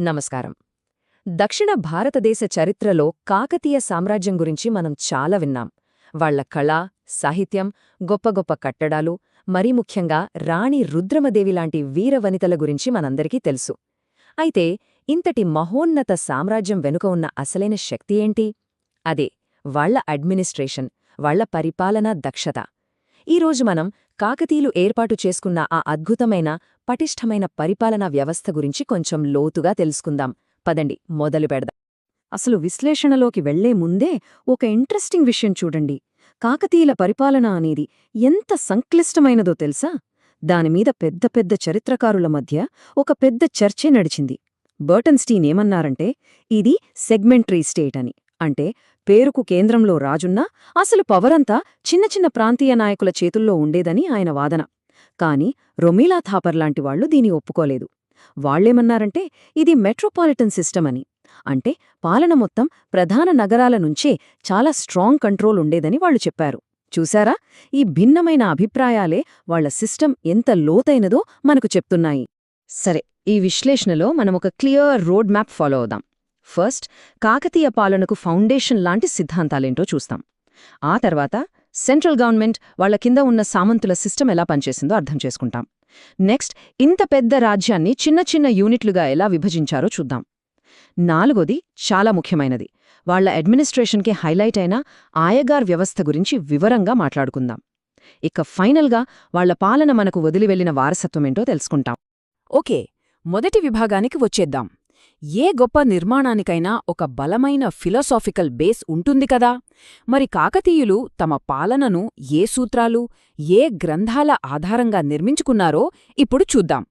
నమస్కారం. దక్షిణ భారతదేశ చరిత్రలో కాకతీయ సామ్రాజ్యం గురించి మనం చాలా విన్నాం. వాళ్ళ కళ సాహిత్యం గొప్ప గొప్ప కట్టడాలు మరీ ముఖ్యంగా రాణి రుద్రమదేవి లాంటి వీరవనితల గురించి మనందరికీ తెలుసు. అయితే ఇంతటి మహోన్నత సామ్రాజ్యం వెనుక ఉన్న అసలైన శక్తి ఏంటి? అదే వాళ్ళ అడ్మినిస్ట్రేషన్ వాళ్ళ పరిపాలనా దక్షత. ఈరోజు మనం కాకతీయులు ఏర్పాటు చేసుకున్న ఆ అద్భుతమైన పటిష్టమైన పరిపాలనా వ్యవస్థ గురించి కొంచెం లోతుగా తెలుసుకుందాం. పదండి మొదలు పెడదాం. అసలు విశ్లేషణలోకి వెళ్ళే ముందే ఒక ఇంట్రెస్టింగ్ విషయం చూడండి. కాకతీయుల పరిపాలన అనేది ఎంత సంక్లిష్టమైనదో తెలుసా? దానిమీద పెద్ద పెద్ద చరిత్రకారుల మధ్య ఒక పెద్ద చర్చే నడిచింది. బర్టన్స్టీన్ ఏమన్నారంటే ఇది సెగ్మెంటరీ స్టేట్ అని. అంటే పేరుకు కేంద్రంలో రాజున్నా అసలు పవరంతా చిన్న చిన్న ప్రాంతీయ నాయకుల చేతుల్లో ఉండేదని ఆయన వాదన. కాని రొమీలా థాపర్ లాంటి వాళ్ళు దీని ఒప్పుకోలేదు. వాళ్ళేమన్నారంటే ఇది మెట్రోపాలిటన్ సిస్టమ్ అని. అంటే పాలన మొత్తం ప్రధాన నగరాల నుంచే చాలా స్ట్రాంగ్ కంట్రోల్ ఉండేదని వాళ్ళు చెప్పారు. చూశారా? ఈ భిన్నమైన అభిప్రాయాలే వాళ్ళ సిస్టమ్ ఎంత లోతైనదో మనకు చెప్తున్నాయి. సరే ఈ విశ్లేషణలో మనమొక క్లియర్ రోడ్ మ్యాప్ ఫాలో అవుదాం. ఫస్ట్ కాకతీయ పాలనకు ఫౌండేషన్ లాంటి సిద్ధాంతాలేంటో చూస్తాం. ఆ తర్వాత సెంట్రల్ గవర్నమెంట్ వాళ్ళ కింద ఉన్న సామంతుల సిస్టమ్ ఎలా పనిచేసిందో అర్థం చేసుకుంటాం. నెక్స్ట్ ఇంత పెద్ద రాజ్యాన్ని చిన్న చిన్న యూనిట్లుగా ఎలా విభజించారో చూద్దాం. నాలుగోది చాలా ముఖ్యమైనది. వాళ్ళ అడ్మినిస్ట్రేషన్కి హైలైట్ అయిన ఆయగార్ వ్యవస్థ గురించి వివరంగా మాట్లాడుకుందాం. ఇక ఫైనల్గా వాళ్ళ పాలన మనకు వదిలివెళ్ళిన వారసత్వమేంటో తెలుసుకుంటాం. ఓకే మొదటి విభాగానికి వచ్చేద్దాం. ఏ గొప్ప నిర్మాణానికైనా ఒక బలమైన ఫిలసాఫికల్ బేస్ ఉంటుంది కదా. మరి కాకతీయులు తమ పాలనను ఏ సూత్రాలు ఏ గ్రంథాల ఆధారంగా నిర్మించుకున్నారో ఇప్పుడు చూద్దాం.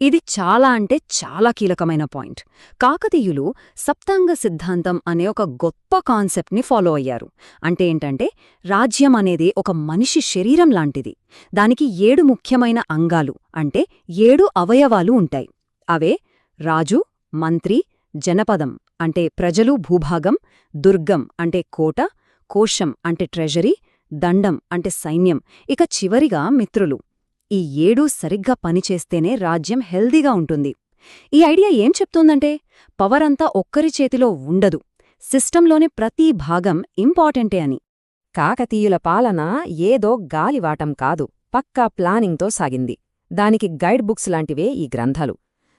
ఇది చాలా అంటే చాలా కీలకమైన పాయింట్. కాకతీయులు సప్తాంగ సిద్ధాంతం అనే ఒక గొప్ప కాన్సెప్ట్ని ఫాలో అయ్యారు. అంటే ఏంటంటే రాజ్యం అనేది ఒక మనిషి శరీరం లాంటిది. దానికి ఏడు ముఖ్యమైన అంగాలు అంటే ఏడు అవయవాలు ఉంటాయి. అవే రాజు మంత్రి జనపదం అంటే ప్రజలు భూభాగం దుర్గం అంటే కోట కోశం అంటే ట్రెజరీ దండం అంటే సైన్యం. ఇక చివరిగా మిత్రులు. ఈ ఏడూ సరిగ్గా పనిచేస్తేనే రాజ్యం హెల్దీగా ఉంటుంది. ఈ ఐడియా ఏం చెప్తోందంటే అంతా ఒక్కరి చేతిలో ఉండదు. సిస్టంలోని ప్రతి భాగం ఇంపార్టెంటే అని. కాకతీయుల పాలన ఏదో గాలివాటం కాదు పక్కా ప్లానింగ్తో సాగింది. దానికి గైడ్ బుక్స్ లాంటివే ఈ గ్రంథాలు.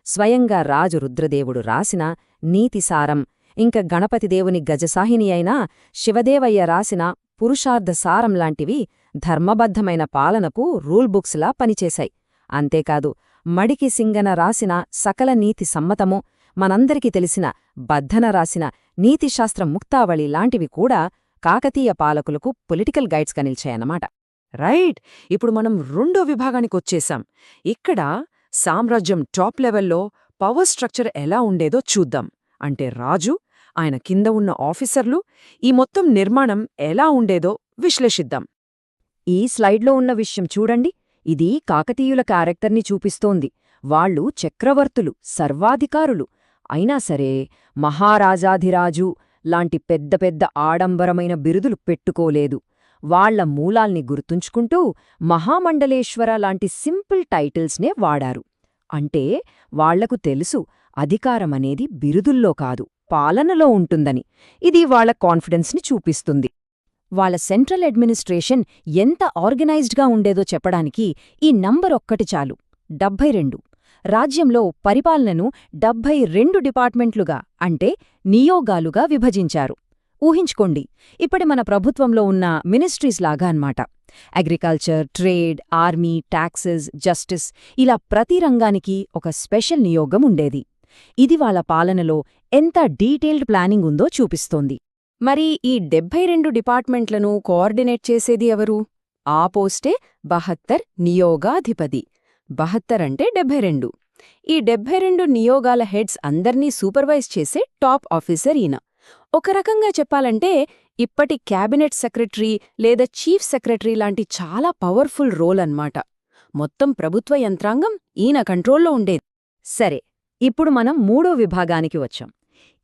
స్వయంగా రాజు రుద్రదేవుడు రాసిన నీతిసారం. ఇంక గణపతిదేవుని గజసాహిని అయినా శివదేవయ్య రాసిన పురుషార్థసారం లాంటివి ధర్మబద్ధమైన పాలనకు రూల్ బుక్స్లా పనిచేశాయి. అంతేకాదు మడికి సింగన రాసిన సకల నీతి సమ్మతము మనందరికీ తెలిసిన బద్ధన రాసిన నీతిశాస్త్ర ముక్తావళి లాంటివి కూడా కాకతీయ పాలకులకు పొలిటికల్ గైడ్స్గా నిలిచాయన్నమాట. రైట్! ఇప్పుడు మనం రెండో విభాగానికొచ్చేశాం ఇక్కడ సామ్రాజ్యం టాప్ లెవెల్లో పవర్ స్ట్రక్చర్ ఎలా ఉండేదో చూద్దాం. అంటే రాజు ఆయన కింద ఉన్న ఆఫీసర్లు ఈ మొత్తం నిర్మాణం ఎలా ఉండేదో విశ్లేషిద్దాం. ఈ స్లైడ్లో ఉన్న విషయం చూడండి. ఇది కాకతీయుల క్యారెక్టర్ని చూపిస్తోంది. వాళ్ళు చక్రవర్తులు సర్వాధికారులు. అయినా సరే మహారాజాధిరాజు లాంటి పెద్ద పెద్ద ఆడంబరమైన బిరుదులు పెట్టుకోలేదు. వాళ్ళ మూలాల్ని గుర్తుంచుకుంటూ మహామండలేశ్వర లాంటి సింపుల్ టైటిల్స్నే వాడారు. అంటే వాళ్ళకు తెలుసు అధికారమనేది బిరుదుల్లో కాదు పాలనలో ఉంటుందని. ఇది వాళ్ళ కాన్ఫిడెన్స్ని చూపిస్తుంది. వాళ్ళ సెంట్రల్ అడ్మినిస్ట్రేషన్ ఎంత ఆర్గనైజ్డ్గా ఉండేదో చెప్పడానికి ఈ నంబర్ ఒక్కటి చాలు డెబ్బై రెండు. రాజ్యంలో పరిపాలనను డెబ్బై రెండు డిపార్ట్మెంట్లుగా అంటే నియోగాలుగా విభజించారు. ఊహించుకోండి ఇప్పటి మన ప్రభుత్వంలో ఉన్న మినిస్ట్రీస్ లాగా అన్నమాట. Agriculture trade army taxes justice ఇలా ప్రతి రంగానికి ఒక స్పెషల్ నియోగం ఉండేది. ఇది వాళ్ళ పాలనలో ఎంత డీటెయిల్డ్ ప్లానింగ్ ఉందో చూపిస్తోంది. మరి ఈ డెబ్బై రెండు డిపార్ట్మెంట్లను కోఆర్డినేట్ చేసేది ఎవరు? ఆ పోస్టే బహత్తర్ నియోగాధిపతి. బహత్తర్ అంటే డెబ్బై రెండు. ఈ డెబ్బై రెండు నియోగాల హెడ్స్ అందర్నీ సూపర్వైజ్ చేసే టాప్ ఆఫీసర్ ఈయన. ఒక రకంగా చెప్పాలంటే ఇప్పటి క్యాబినెట్ సెక్రటరీ లేదా చీఫ్ సెక్రటరీ లాంటి చాలా పవర్ఫుల్ రోల్ అన్మాట మొత్తం ప్రభుత్వ యంత్రాంగం ఈయన కంట్రోల్లో ఉండేది. సరే ఇప్పుడు మనం మూడో విభాగానికి వచ్చాం.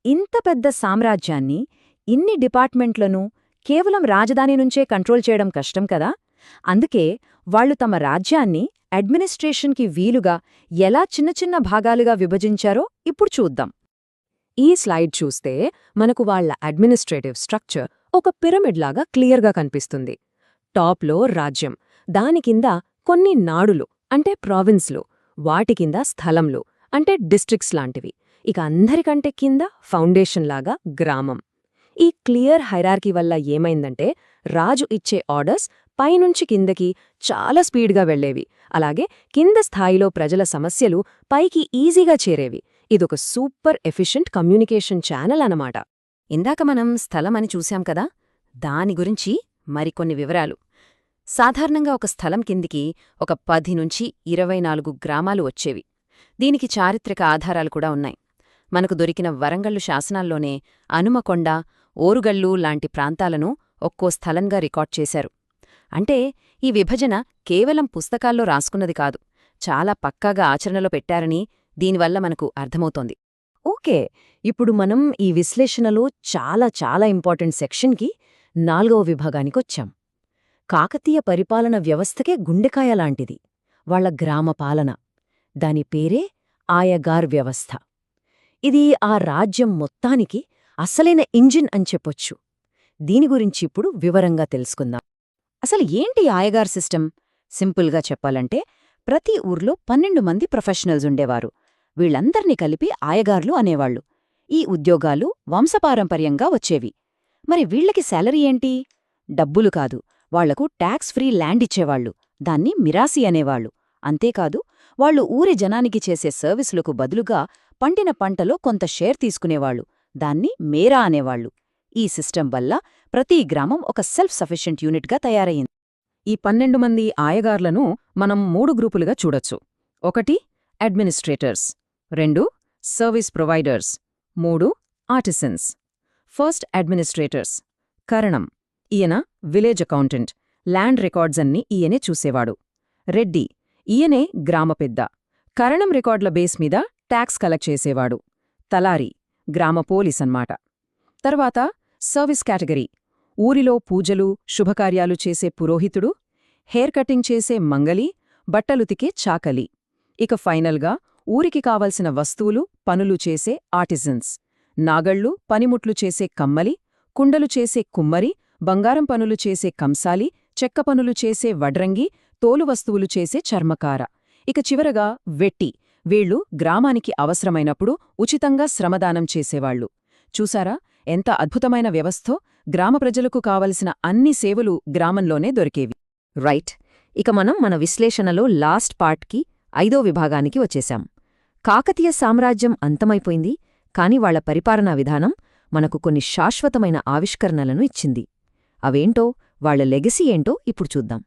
ఇంత పెద్ద సామ్రాజ్యాన్ని ఇన్ని డిపార్ట్మెంట్లను కేవలం రాజధాని నుంచే కంట్రోల్ చేయడం కష్టం కదా? అందుకే వాళ్ళు తమ రాజ్యాన్ని అడ్మినిస్ట్రేషన్కి వీలుగా ఎలా చిన్న చిన్న భాగాలుగా విభజించారో ఇప్పుడు చూద్దాం. ఈ స్లైడ్ చూస్తే మనకు వాళ్ళ అడ్మినిస్ట్రేటివ్ స్ట్రక్చర్ ఒక పిరమిడ్ లాగా క్లియర్గా కనిపిస్తుంది. టాప్లో రాజ్యం దాని కింద కొన్ని నాడులు అంటే ప్రావిన్స్లు వాటి కింద స్థలంలు అంటే డిస్ట్రిక్ట్స్ లాంటివి. ఇక అందరికంటే కింద ఫౌండేషన్ లాగా గ్రామం. ఈ క్లియర్ హైరార్కీ వల్ల ఏమైందంటే రాజు ఇచ్చే ఆర్డర్స్ పైనుంచి కిందకి చాలా స్పీడ్గా వెళ్ళేవి అలాగే కింద స్థాయిలో ప్రజల సమస్యలు పైకి ఈజీగా చేరేవి. ఇదొక సూపర్ ఎఫిషియంట్ కమ్యూనికేషన్ ఛానల్ అనమాట ఇందాక మనం స్థలమని చూశాం కదా దాని గురించి మరికొన్ని వివరాలు. సాధారణంగా ఒక స్థలం కిందికి ఒక పది నుంచి ఇరవై నాలుగు గ్రామాలు వచ్చేవి. దీనికి చారిత్రక ఆధారాలు కూడా ఉన్నాయి. మనకు దొరికిన వరంగల్లు శాసనాల్లోనే అనుమకొండ ఓరుగల్లు లాంటి ప్రాంతాలను ఒక్కో స్థలంగా రికార్డ్ చేశారు. అంటే ఈ విభజన కేవలం పుస్తకాల్లో రాసుకున్నది కాదు చాలా పక్కాగా ఆచరణలో పెట్టారని దీనివల్ల మనకు అర్థమవుతోంది. ఓకే ఇప్పుడు మనం ఈ విశ్లేషణలో చాలా చాలా ఇంపార్టెంట్ సెక్షన్కి నాలుగవ విభాగానికొచ్చాం. కాకతీయ పరిపాలన వ్యవస్థకే గుండెకాయ లాంటిది. వాళ్ళ గ్రామ పాలన. దాని పేరే ఆయగార్ వ్యవస్థ. ఇది ఆ రాజ్యం మొత్తానికి అసలైన ఇంజిన్ అని చెప్పొచ్చు. దీని గురించి ఇప్పుడు వివరంగా తెలుసుకుందాం. అసలు ఏంటి ఆయగార్ సిస్టమ్? సింపుల్గా చెప్పాలంటే ప్రతి ఊర్లో పన్నెండు మంది ప్రొఫెషనల్స్ ఉండేవారు. వీళ్ళందర్నీ కలిపి ఆయగార్లు అనేవాళ్ళు ఈ ఉద్యోగాలు వంశపారంపర్యంగా వచ్చేవి. మరి వీళ్ళకి శాలరీ ఏంటి? డబ్బులు కాదు. వాళ్ళకు ట్యాక్స్ ఫ్రీ ల్యాండ్ ఇచ్చేవాళ్ళు దాన్ని మిరాసి అనేవాళ్ళు అంతేకాదు వాళ్ళు ఊరి జనానికి చేసే సర్వీసులకు బదులుగా పండిన పంటలో కొంత షేర్ తీసుకునేవాళ్ళు దాన్ని మేరా అనేవాళ్ళు ఈ సిస్టం వల్ల ప్రతి గ్రామం ఒక సెల్ఫ్ సఫిషియెంట్ యూనిట్గా తయారయింది. ఈ పన్నెండు మంది ఆయగార్లను మనం మూడు గ్రూపులుగా చూడొచ్చు. ఒకటి అడ్మినిస్ట్రేటర్స్. రెండు సర్వీస్ ప్రొవైడర్స్. మూడు ఆర్టిసన్స్. First administrators. కరణం. ఈయన విలేజ్ అకౌంటెంట్. ల్యాండ్ రికార్డ్స్ అన్ని ఈయనే చూసేవాడు. రెడ్డి. ఈయనే గ్రామ పెద్ద. కరణం రికార్డుల బేస్ మీద ట్యాక్స్ కలెక్ట్ చేసేవాడు. తలారి. గ్రామ పోలీస్ అన్నమాట. తర్వాత సర్వీస్ కేటగిరీ. ఊరిలో పూజలు శుభకార్యాలు చేసే పురోహితుడు హెయిర్ కటింగ్ చేసే మంగలి బట్టలుతికే చాకలి. ఇక ఫైనల్గా ఊరికి కావలసిన వస్తువులు పనులు చేసే ఆర్టిజన్స్. నాగళ్ళు పనిముట్లు చేసే కమ్మలి కుండలు చేసే కుమ్మరి బంగారం పనులు చేసే కంసాలి చెక్క పనులు చేసే వడ్రంగి తోలు వస్తువులు చేసే చర్మకార. ఇక చివరగా వెట్టి. వీళ్ళు గ్రామానికి అవసరమైనప్పుడు ఉచితంగా శ్రమదానం చేసేవాళ్ళు చూసారా? ఎంత అద్భుతమైన వ్యవస్థో! గ్రామ ప్రజలకు కావలసిన అన్ని సేవలు గ్రామంలోనే దొరికేవి. రైట్. ఇక మనం మన విశ్లేషణలో లాస్ట్ పార్ట్కి ఐదో విభాగానికి వచ్చేశాం. కాకతీయ సామ్రాజ్యం అంతమైపోయింది కాని వాళ్ళ పరిపాలనా విధానం మనకు కొన్ని శాశ్వతమైన ఆవిష్కరణలను ఇచ్చింది. అవేంటో వాళ్ళ లెగసీ ఏంటో ఇప్పుడు చూద్దాం.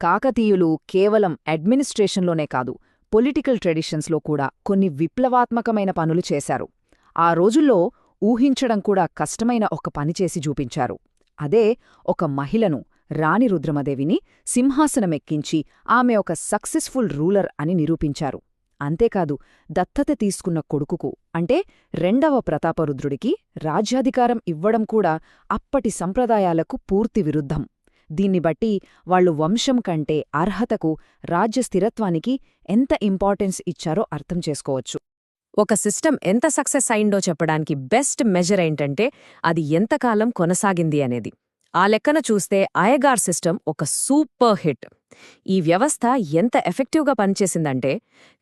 కాకతీయులు కేవలం అడ్మినిస్ట్రేషన్లోనే కాదు పొలిటికల్ ట్రెడిషన్స్లో కూడా కొన్ని విప్లవాత్మకమైన పనులు చేశారు. ఆ రోజుల్లో ఊహించడం కూడా కష్టమైన ఒక పని చేసి చూపించారు. అదే ఒక మహిళను రాణి రుద్రమదేవిని సింహాసనమెక్కించి ఆమె ఒక సక్సెస్ఫుల్ రూలర్ అని నిరూపించారు. అంతేకాదు దత్తత తీసుకున్న కొడుకుకు అంటే రెండవ ప్రతాపరుద్రుడికి రాజ్యాధికారం ఇవ్వడం కూడా అప్పటి సంప్రదాయాలకు పూర్తి విరుద్ధం. దీన్ని బట్టి వాళ్ళు వంశం కంటే అర్హతకు రాజ్య స్థిరత్వానికి ఎంత ఇంపార్టెన్స్ ఇచ్చారో అర్థం చేసుకోవచ్చు. ఒక సిస్టమ్ ఎంత సక్సెస్ అయిందో చెప్పడానికి బెస్ట్ మెజర్ ఏంటంటే అది ఎంతకాలం కొనసాగింది అనేది. ఆ లెక్కన చూస్తే అయగార్ సిస్టమ్ ఒక సూపర్ హిట్. ఈ వ్యవస్థ ఎంత ఎఫెక్టివ్గా పనిచేసిందంటే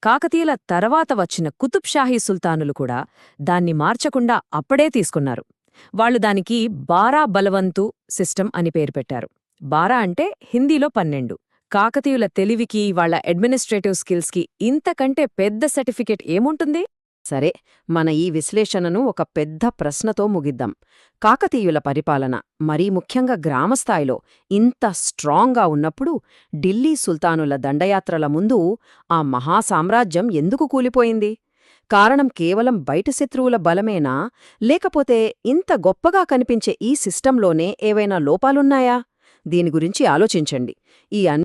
కాకతీయుల తర్వాత వచ్చిన కుతుబ్ షాహీ సుల్తానులు కూడా దాన్ని మార్చకుండా అప్పుడే తీసుకున్నారు. వాళ్ళు దానికి బారా బలవంతు సిస్టమ్ అని పేరు పెట్టారు. బారా అంటే హిందీలో పన్నెండు. కాకతీయుల తెలివికి వాళ్ళ అడ్మినిస్ట్రేటివ్ స్కిల్స్కి ఇంతకంటే పెద్ద సర్టిఫికేట్ ఏముంటుంది? సరే మన ఈ విశ్లేషణను ఒక పెద్ద ప్రశ్నతో ముగిద్దాం. కాకతీయుల పరిపాలన మరీ ముఖ్యంగా గ్రామస్థాయిలో ఇంత స్ట్రాంగ్గా ఉన్నప్పుడు ఢిల్లీ సుల్తానుల దండయాత్రల ముందు ఆ మహాసామ్రాజ్యం ఎందుకు కూలిపోయింది? కారణం కేవలం బయట శత్రువుల బలమేనా? లేకపోతే ఇంత గొప్పగా కనిపించే ఈ సిస్టంలోనే ఏవైనా లోపాలున్నాయా? దీని గురించి ఆలోచించండి. ఈ